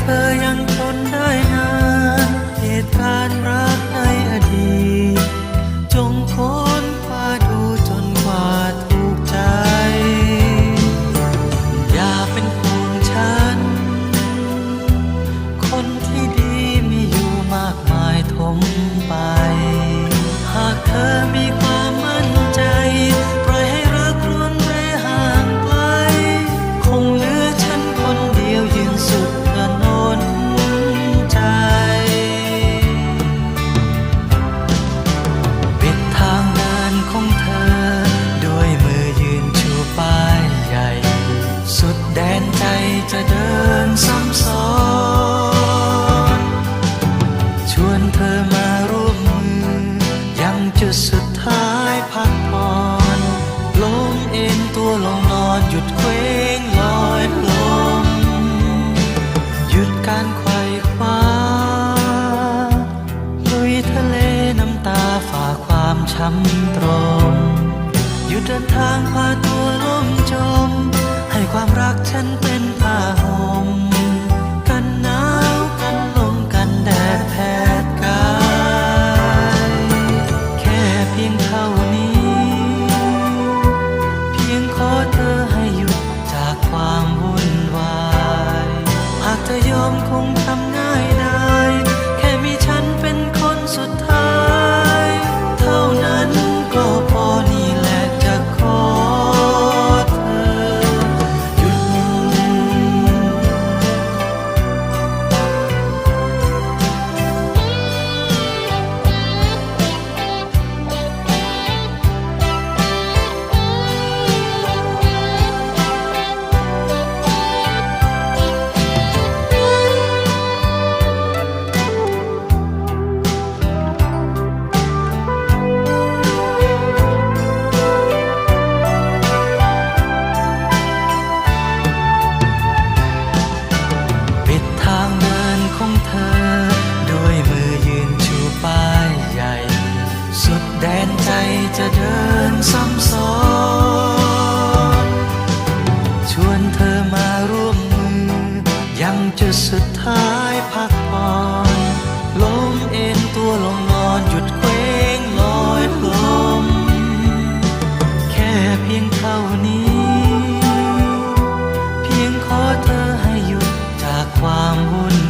เธอยังทนได้นานเหตุการณ์ร้า จุดสุดท้ายพักผ่อนลมเอ็นตัวลงนอนหยุดเคว้งลอยลมหยุดการไขว่คว้าลุยทะเลน้ำตาฝ่าความช้ำตรมหยุดเดินทางพาตัวลมจม ให้ความรัก จะเดินซ้ำซ้อนชวนเธอมาร่วมมือ ยังจะสุดท้ายพักผ่อนล้มเอ็นตัวลงนอนหยุดเคว้งลอยลมแค่เพียงเท่านี้ เพียงขอเธอให้หยุดจากความวุ่น